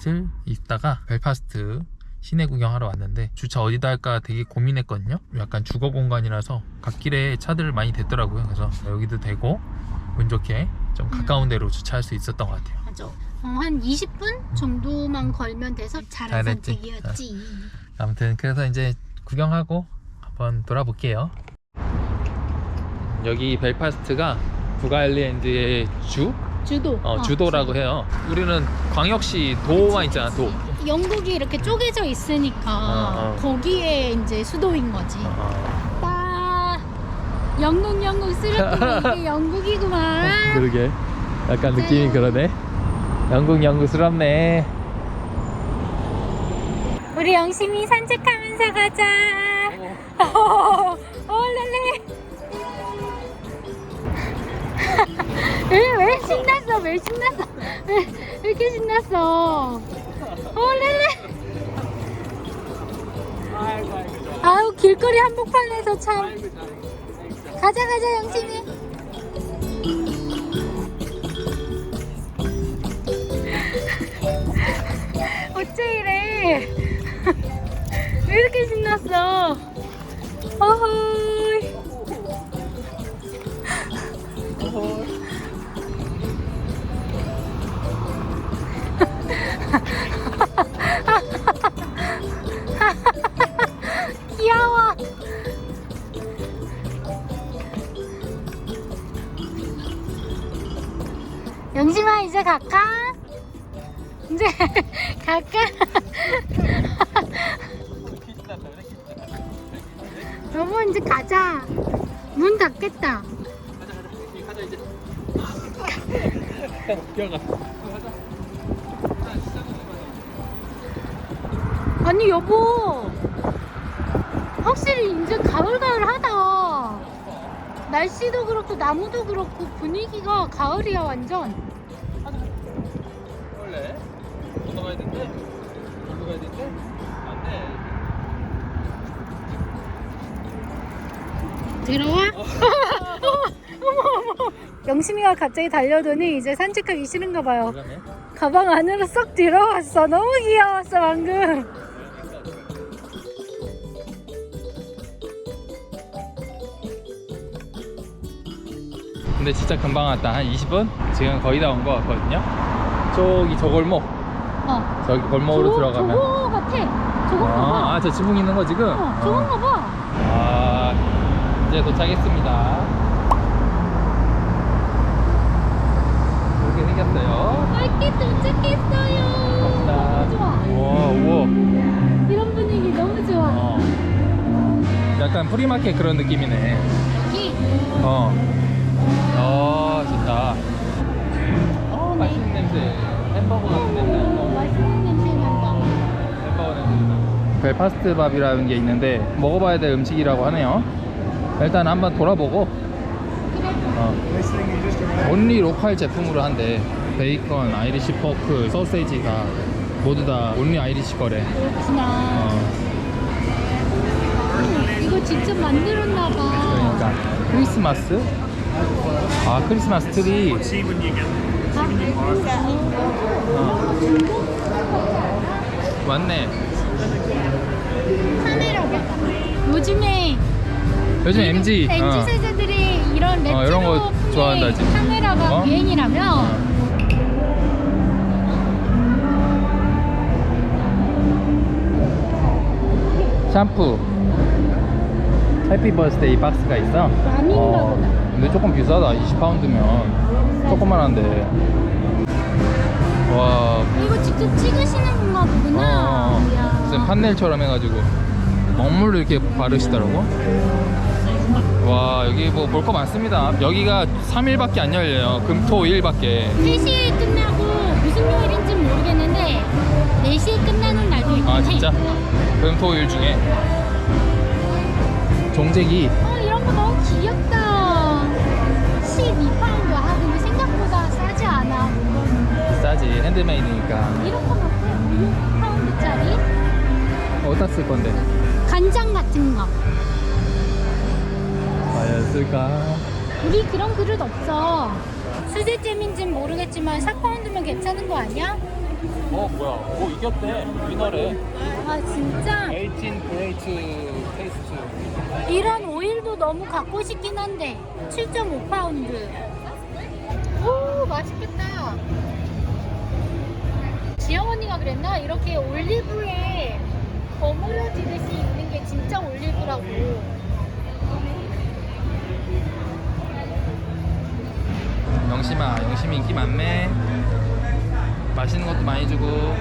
이틀 있다가 벨파스트 시내 구경하러 왔는데 주차 어디다 할까 되게 고민했거든요. 약간 주거 공간이라서 갓길에 차들 많이 des더라고요. 그래서 여기도 되고 운 좋게 좀 가까운 데로 주차할 수 있었던 것 같아요. 맞아. 어, 한 20분 정도만 걸면 돼서 잘한 잘했지. 선택이었지. 아무튼 그래서 이제 구경하고 한번 돌아볼게요. 여기 벨파스트가 북아일랜드의 주? 주도. 어, 주도라고 해요. 우리는 광역시 도만 있잖아, 도. 영국이 이렇게 쪼개져 있으니까 어, 어. 거기에 이제 수도인 거지. 어, 빠 영국 영국 쓰레기 이게 영국이구만. 그러게. 약간 느낌이 그러네. 영국 영국스럽네. 우리 영심이 산책하면서 가자. 어, 왜, 왜 신났어? 왜 신났어? 왜, 왜 이렇게 신났어? 어, 랄레. 아우, 길거리 한복판에서 참. 가자, 가자, 영심이. 어째 이래? 왜 이렇게 신났어? 어허 이제 갈까? 이제 갈까? 여보 이제 가자. 문 닫겠다. 아니 여보 확실히 이제 가을가을하다 날씨도 그렇고 나무도 그렇고 분위기가 가을이야 완전 된대. 안 돼. 들어와? 어머 어머 영심이가 갑자기 달려더니 이제 산책하기 싫은가 봐요 그러네. 가방 안으로 쏙 들어왔어 너무 귀여웠어 방금 근데 진짜 금방 왔다. 한 20분? 지금 거의 다 온 것 같거든요. 저기 저 골목. 어 저기 골목으로 저거- 들어가면. 저거 같아 저건가 봐 아, 아, 저 지붕 있는 거 지금? 어, 저건가 봐 아, 이제 도착했습니다. 이렇게 생겼어요. 빨리 도착했어요 갑시다. 너무 좋아 우와, 우와. 이런 분위기 너무 좋아 어. 약간 프리마켓 그런 느낌이네. 여기 어. 어, 좋다. 어, 맛있는 냄새. 햄버거 같은 냄새. 오, 맛있는 냄새 난다 햄버거 냄새. 벨파스트 밥이라는 게 있는데 먹어봐야 될 음식이라고 하네요. 일단 한번 돌아보고 그래 어. 온리 로컬 제품으로 한대. 베이컨, 아이리시 포크, 소세지가 모두 다 온리 아이리시 거래. 그렇구나 어. 이거 직접 만들었나 봐 그러니까 크리스마스? 아 크리스마스 트리. 어. 맞네. 카메라가 요즘에 요즘 MG. MG 어. 세대들이 이런 레트로 어, 이런 거 풍의 좋아한다지. 카메라가 어? 유행이라며 샴푸 해피 버스데이 박스가 있어 라민가 보다. 근데 조금 비싸다 20파운드면 조그만한데 와. 이거 직접 찍으시는 건가 보구나. 어, 어. 이야. 무슨 판넬처럼 해가지고. 먹물로 이렇게 바르시더라고. 와 여기 뭐 볼 거 많습니다. 여기가 3일밖에 안 열려요. 금토일밖에. 3시에 끝나고 무슨 요일인지 모르겠는데 4시에 끝나는 날도 있긴 아 해. 진짜? 금토일 중에? 종색이 어 이런 거 너무 귀엽다 비싸지 핸드메이드니까. 이런 거 같아 6파운드짜리? 어디다 쓸 건데? 간장 같은 거. 과연 쓸까? 우리 그런 그릇 없어. 수제잼인지는 모르겠지만 4파운드면 괜찮은 거 아니야? 어 뭐야. 오 이겼대. 위너래 아 진짜? 18 그레이트 테이스트 이런 오일도 너무 갖고 싶긴 한데 7.5파운드. 이렇게 올리브에 버무려지듯이 있는 게 진짜 올리브라고. 영심아 영심이 인기 많네 맛있는 것도 많이 주고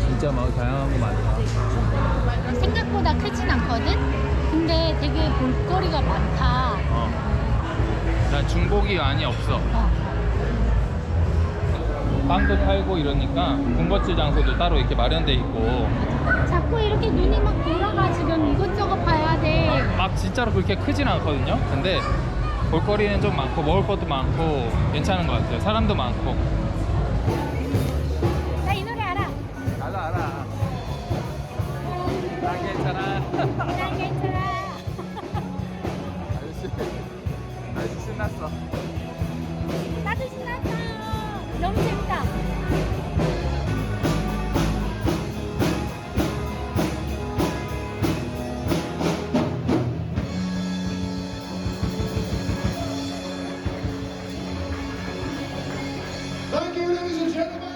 진짜 막 다양한 거 많다 생각보다 크진 않거든? 근데 되게 볼거리가 많다. 어난 중복이 많이 없어 어. 빵도 팔고 이러니까 군것질 장소도 따로 이렇게 마련돼 있고 자꾸 이렇게 눈이 막 돌아가 지금 이것저것 봐야 돼. 막 진짜로 그렇게 크진 않거든요 근데 볼거리는 좀 많고 먹을 것도 많고 괜찮은 것 같아요 사람도 많고 나 이 노래 알아. 알아 알아 난 괜찮아 난 괜찮아. 아저씨 아저씨 신났어 나도 신났다. 너무 재밌다. Thank you, ladies and gentlemen.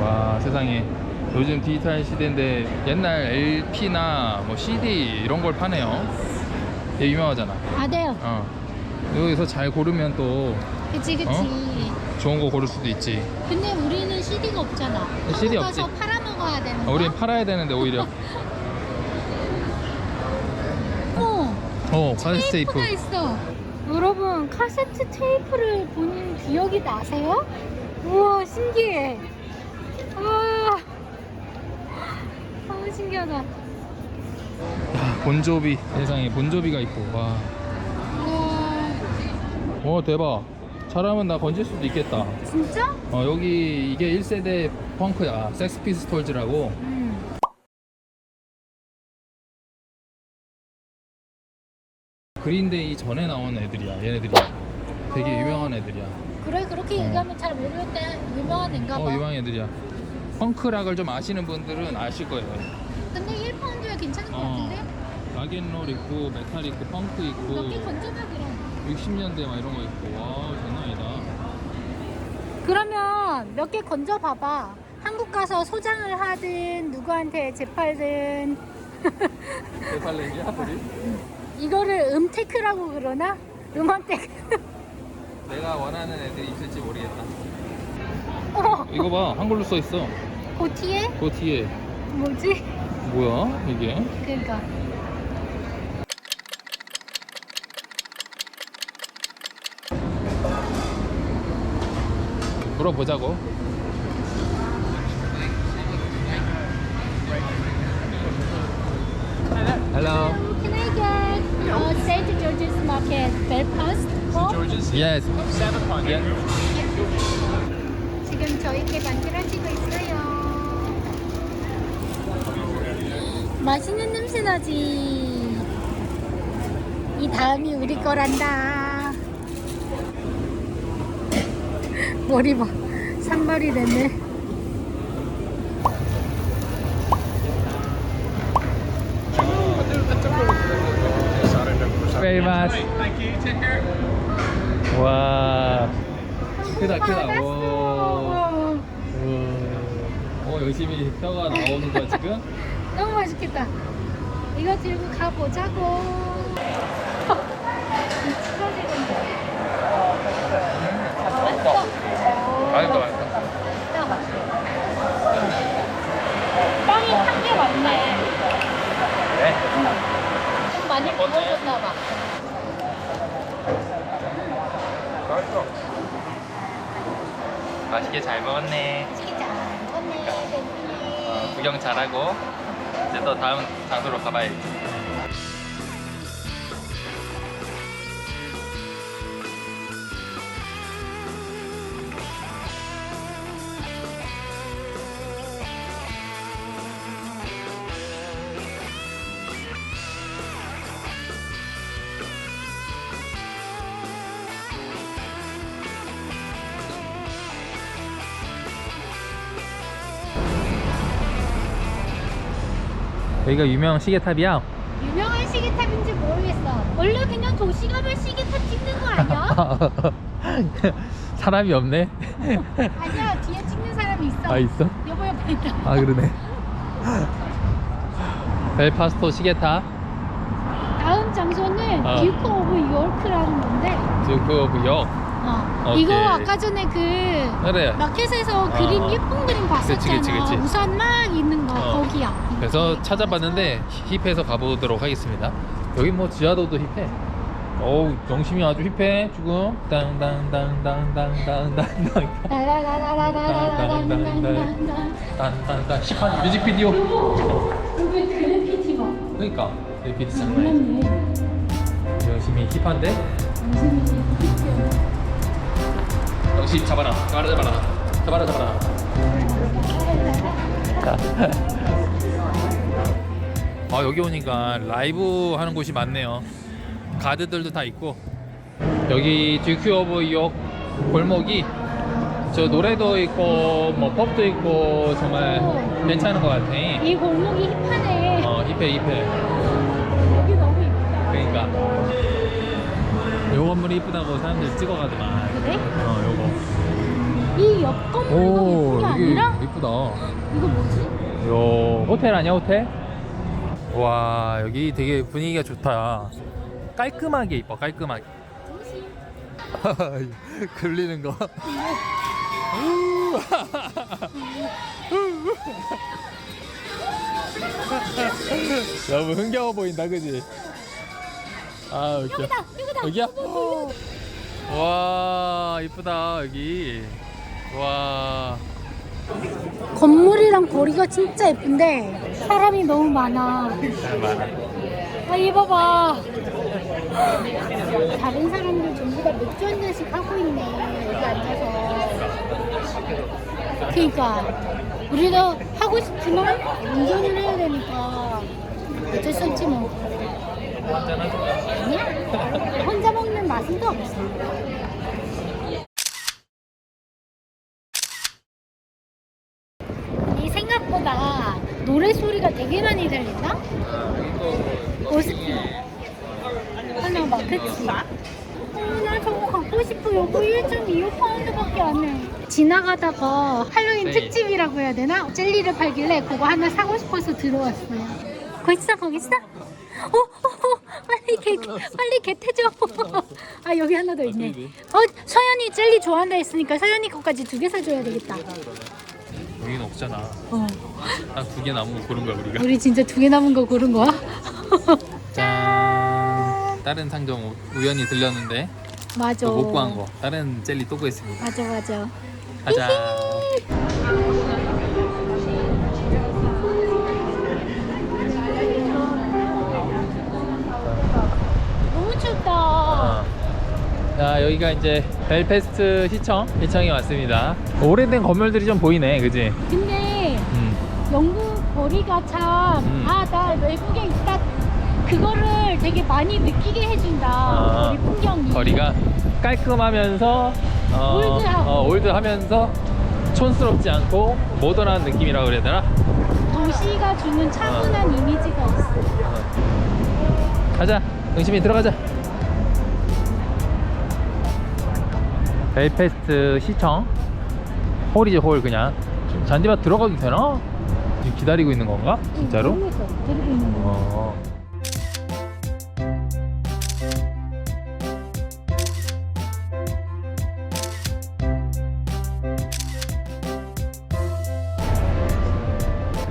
와 세상에 요즘 디지털 시대인데 옛날 LP나 뭐 CD 이런 걸 파네요 되게 유명하잖아 아, 돼요. 어 여기서 잘 고르면 또 그치, 그치. 어? 좋은 거 고를 수도 있지 근데 우리는 CD가 없잖아. CD 한국 가서 없지. 팔아먹어야 되는 아, 거야? 우린 팔아야 되는데 오히려 어, 어 카세트 테이프 테이프가 있어. 여러분, 카세트 테이프를 본 기억이 나세요? 우와, 신기해. 와, 너무 신기하다. 야, 본조비 세상에 본조비가 있고 와. 어 대박 잘하면 나 건질 수도 있겠다 진짜? 어 여기 이게 1세대 펑크야 섹스피스톨즈라고 음. 그린데이 전에 나온 애들이야 얘네들이 되게 유명한 애들이야 그래, 그렇게 어. 얘기하면 잘 모르겠대. 유명한 애인가 봐. 어 유명한 애들이야 펑크락을 좀 아시는 분들은 아실 거예요 근데 1파운드에 괜찮은 것 어. 같은데? 락앤롤 있고 메탈 있고 펑크 있고 몇 개 건져봐, 그럼. 60년대 막 이런 거 있고 와 장난 아니다 그러면 몇 개 건져 봐봐. 한국 가서 소장을 하든 누구한테 재팔든 대팔레기야 둘이? 이거를 음테크라고 그러나? 음원테크. 내가 원하는 애들이 있을지 모르겠다 어, 이거 봐 한글로 써 있어 고티에? 그 뒤에 뭐지? 뭐야 이게 그러니까. 물어보자고 Hello Can I get uh, St. George's Market Belfast? Coke? Yes yeah. 지금 저희께 만들어지고 있어요. 맛있는 냄새 나지. 이 다음이 우리 거란다. 머리 봐. 산발이 됐네. Very much 와 크다 크다 오. 받았어. 오 열심히 뼈가 나오는 거야 지금? 너무 맛있겠다. 이거 들고 가보자고. 맛있다 맛있다 빵이 한개 많네. 네? 좀 많이 구워줬나 봐. 맛있어 맛있게 잘 먹었네 맛있게 잘 먹었네. 덕분에. 어, 구경 잘하고 이제 또 다음 장소로 가봐야지 여기가 유명 시계탑이야. 유명한 시계탑인지 모르겠어. 원래 그냥 도시 가면 시계탑 찍는 거 아니야? 사람이 없네. 아니야 뒤에 찍는 사람이 있어. 아 있어? 여보 옆에 있다. 아 그러네. 벨파스토 시계탑. 다음 장소는 어. 듀크 오브 요크라는 건데. 듀크 오브 역. 어. 오케이. 이거 아까 전에 그 그래. 마켓에서 어. 그림 예쁜 그림 봤었잖아. 그치, 그치, 그치. 우산 막 거기야. 그래서 찾아봤는데 힙해서 가보도록 하겠습니다. 여기 뭐 지하도도 힙해. 어우 정심이 아주 힙해 지금. 땅땅땅땅땅땅땅땅. 라라라라라라라라라라라라. 딴딴딴 시판 뮤직비디오. 왜 그래피티 봐. 그러니까 에피드 장난. 몰랐네. 정심이 힙한데. 무슨 정신 잡아라. 잡아라 잡아라. 잡아라 잡아라. 아 여기 오니까 라이브 하는 곳이 많네요. 가드들도 다 있고 여기 듀큐 오브 역 골목이 저 노래도 있고 뭐 펍도 있고 정말 괜찮은 것 같아. 이 골목이 힙하네. 어 힙해 힙해. 여기 너무 이쁘다. 그러니까 요 건물이 이쁘다고 사람들 찍어가더만. 그래? 어 요거. 이 옆 건물도 예쁜 게 아니라 이쁘다. 이거 뭐지? 요 호텔 아니야 호텔? 와 여기 되게 분위기가 좋다. 깔끔하게 이뻐 깔끔하게. 굴리는 거. 너무 흥겨워 보인다 그지? 아 웃겨. 여기다 여기다. 여기야? 와 이쁘다 여기. 와. 건물이랑 거리가 진짜 예쁜데 사람이 너무 많아. 아, 이 봐봐. 다른 사람들 전부 다 맥주 한 잔씩 하고 있네. 여기 앉아서. 그니까. 우리도 하고 싶지만 운전을 해야 되니까 어쩔 수 없지 뭐. 아니야. 혼자 먹는 맛은 또 없어. 이 생각보다 노래 소리가 되게 많이 들린다? 오스피 하나 봐 그치? 어, 나 저거 갖고 싶어 여보 1.25파운드밖에 안해 지나가다가 할로윈 네. 특집이라고 해야 되나? 젤리를 팔길래 그거 하나 사고 싶어서 들어왔어요 거기 있어 거기 있어? 어, 어, 어, 빨리 개, 빨리 개 태줘. 아 여기 하나 더 있네. 어, 서연이 젤리 좋아한다 했으니까 서연이 거까지 두 개 사줘야 되겠다. 여기는 없잖아. 어, 딱 두 개 남은 거 고른 거야 우리가. 우리 진짜 두 개 남은 거 고른 거야? 짠. 다른 상점 우연히 들렸는데 맞아. 또못 구한 거. 다른 젤리 또 구했습니다. 맞아 맞아. 가자. 자 여기가 이제 벨페스트 시청 시청에 왔습니다. 오래된 건물들이 좀 보이네, 그지? 근데 음. 영국 거리가 참, 음. 아, 나 외국에 있다. 그거를 되게 많이 느끼게 해준다. 아, 거리 풍경이. 거리가 깔끔하면서 어, 올드하고. 어, 올드하면서 촌스럽지 않고 모던한 느낌이라고 그래야 되나? 도시가 주는 차분한 이미지가 있어. 어. 가자, 응심이 들어가자. 벨페스트 시청 홀이지 홀 그냥 잔디밭 들어가도 되나? 지금 기다리고 있는 건가? 진짜로? 모르겠어. 데리고 있는 거. 어.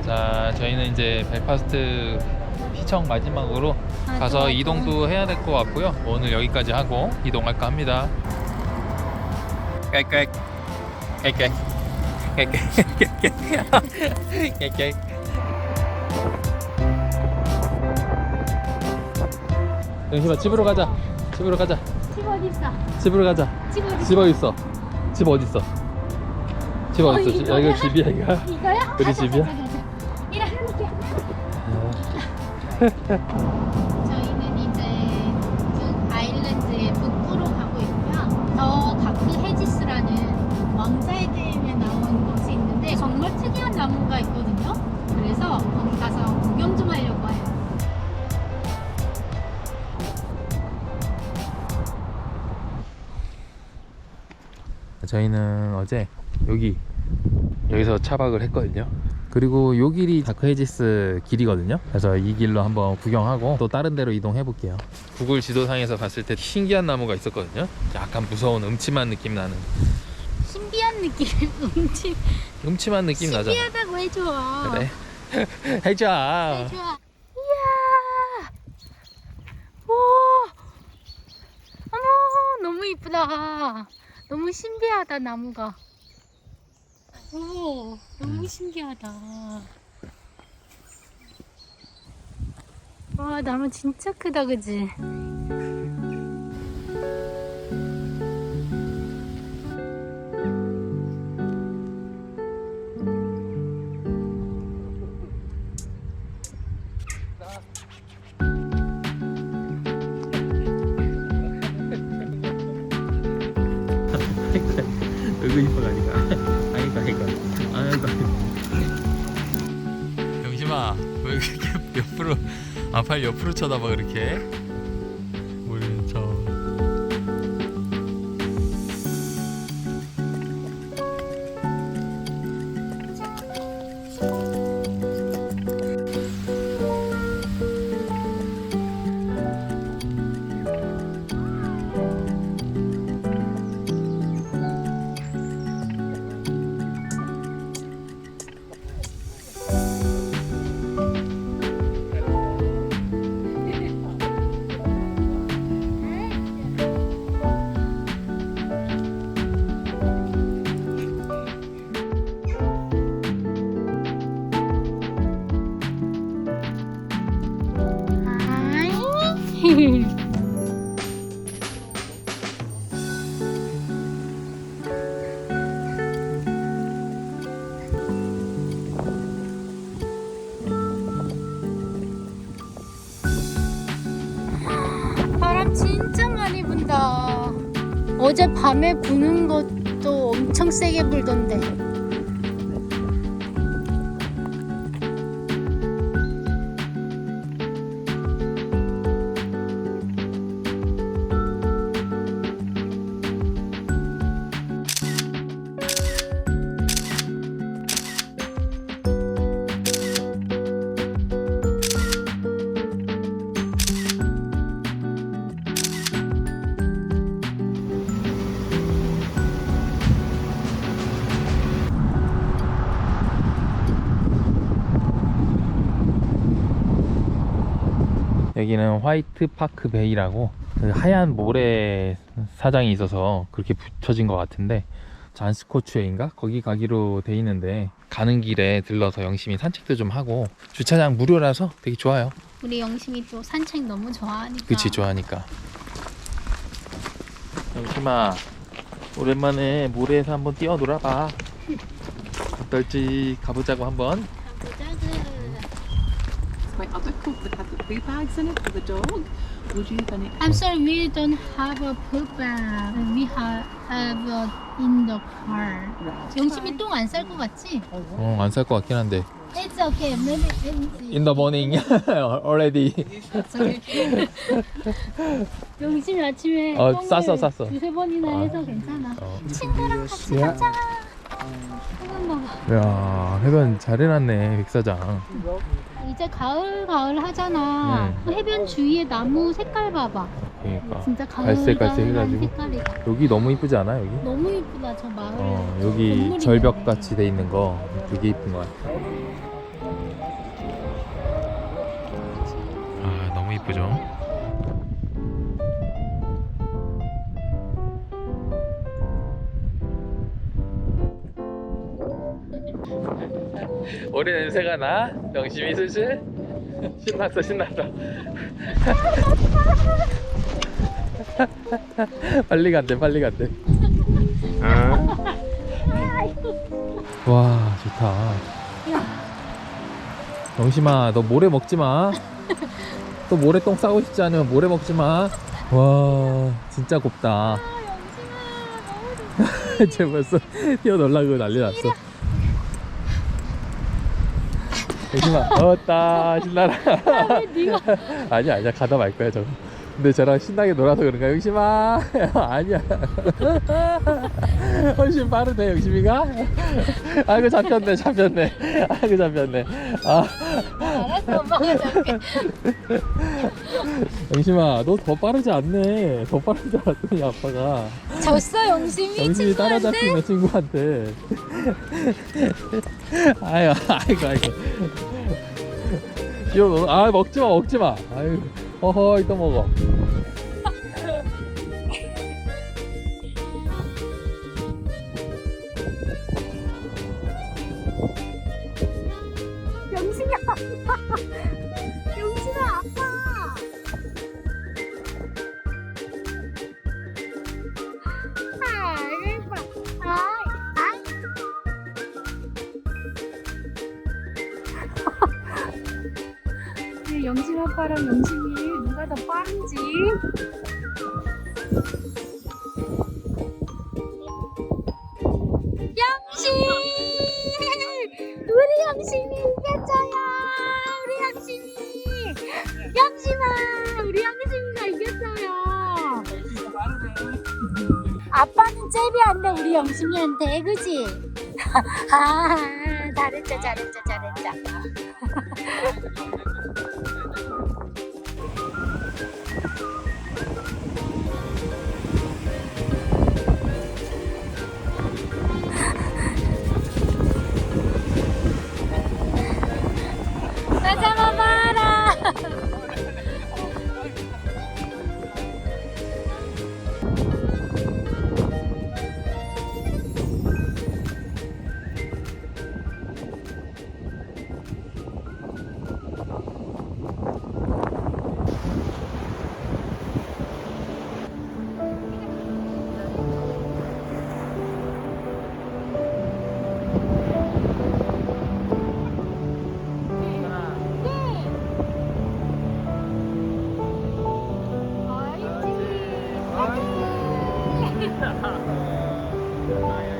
자, 저희는 이제 벨파스트 시청 마지막으로 아, 가서. 이동도 해야 될 것 같고요. 오늘 여기까지 하고 이동할까 합니다. 깨깨 깨깨 깨깨 깨깨 영심아 집으로 가자. 집으로 가자. 집 어디 있어? 집으로 가자. 집 어디 있어? 집 어디 있어? 집 어디 있어? 집 어디 있어? 이거야? 야, 이거 집이야 이거. 이거야? 우리 가자, 집이야? 이리 해볼 나무가 있거든요. 그래서 거기 가서 구경 좀 하려고 해요. 저희는 어제 여기 여기서 차박을 했거든요. 그리고 요 길이 다크헤지스 길이거든요 그래서 이 길로 한번 구경하고 또 다른 데로 이동해 볼게요 구글 지도상에서 봤을 때 신기한 나무가 있었거든요 약간 무서운 음침한 느낌 나는 신비한 느낌. 음치. 음침한 느낌 나잖아. 신비하다고 해줘. 그래. 해줘. 해줘. 이야. 와. 어머 너무 이쁘다. 너무 신비하다 나무가. 오 너무 신기하다. 와 나무 진짜 크다 그지? 이거 이뻐가니까. 아이고 아이고. 아이고. 영심아 왜 이렇게 옆으로 아팔 옆으로 쳐다봐 그렇게? 밤에 부는 것도 엄청 세게 불던데. 여기는 화이트 파크 베이라고 그 하얀 모래 사장이 있어서 그렇게 붙여진 것 같은데 잔스코추에인가 거기 가기로 돼 있는데 가는 길에 들러서 영심이 산책도 좀 하고 주차장 무료라서 되게 좋아요. 우리 영심이 또 산책 너무 좋아하니까. 그치 좋아하니까. 영심아 오랜만에 모래에서 한번 뛰어 놀아봐. 어떨지 가보자고 한번. 가보자구. Poo bags in it for the dog. Would you then I'm sorry, we don't have a poop bag. We have, have a in the car. 영심이 똥 안 쌀 것 같지? 어, 안 살 것 같긴 한데. It's okay. Maybe it's In the morning already. 영심이 아침에 어, 똥을 쌌어, 쌌어. 두세 번이나 아. 해서 괜찮아. 어. 친구랑 같이 가자. 한번 봐봐. 야 해변 잘 해놨네 백사장. 이제 가을 가을 하잖아. 음. 그 해변 주위에 나무 색깔 봐봐. 그러니까 진짜 가을 갈색, 갈색 해가지고. 색깔이다. 여기 너무 이쁘지 않아 여기? 너무 이쁘다 저 마을. 어 여기. 절벽 같이 돼 있는 거 되게 이쁜 것 같아. 아 너무 이쁘죠? 오래 냄새가 나? 명심이 슬슬? 신났어 신났어. 빨리 간대 빨리 간대. 와 좋다. 영심아 너 모래 먹지 마 또 모래똥 싸고 싶지 않으면 모래 먹지 마 와 진짜 곱다. 쟤 벌써 뛰어놀라고 난리 났어 영심아 어따 신나라. 아니야 아니야. 가다 말 거야 저거. 근데 저랑 신나게 놀아서 그런가? 영심아. 아니야. 훨씬 빠르네 영심이가. 아이고 잡혔네 잡혔네. 아이고 잡혔네. 아 엄마가. 영심아 너 더 빠르지 않네. 더 빠르지 않더니 아빠가. 졌어 영심이? 영심이 친구한테. 따라잡히네 친구한테. 아유 아이고 아이고. 귀여워 아 먹지마 먹지마. 아유 어허 또 먹어 아빠. 영심아 아빠. 아이고 아이 아이. 이 영심 아빠랑 영심이 누가 더 빠른지. 영심이한테, 그지? 아, 잘했죠, 잘했죠, 잘했죠. 요즘이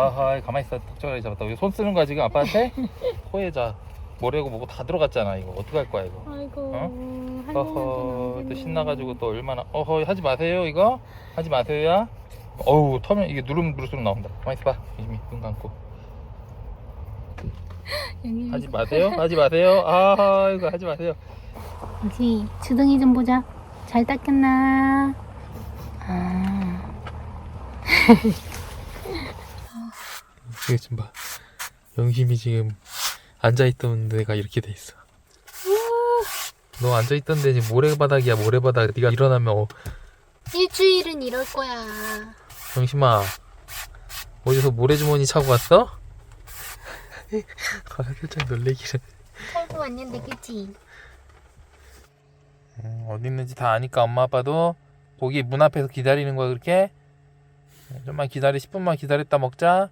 아하 가만히 있어 턱적하게 잡았다 손 쓰는 거야 지금 아빠한테? 코에 자 모래고 뭐고 다 들어갔잖아 이거 어떡할 거야 이거 아이고. 어? 어허 안 또. 신나가지고 또 얼마나 어허 하지 마세요 이거 하지 마세요야 어우 터면 이게 누르면 누를수록 나온다 가만히 있어봐 유심히 눈 감고 하지 마세요 하지 마세요 아 이거 하지 마세요 여기 주둥이 좀 보자. 잘 닦였나? 아. 이거 좀봐 영심이 지금 앉아있던 데가 이렇게 돼 있어 너 앉아있던 데 지금 모래바닥이야 모래바닥 네가 일어나면 어, 일주일은 이럴 거야. 영심아 어디서 모래주머니 차고 왔어? 아 살짝 놀래기를 털고 왔는데 그치? 음, 어디 있는지 다 아니까 엄마 아빠도 거기 문 앞에서 기다리는 거야 그렇게? 음, 좀만 기다려 10분만 기다렸다 먹자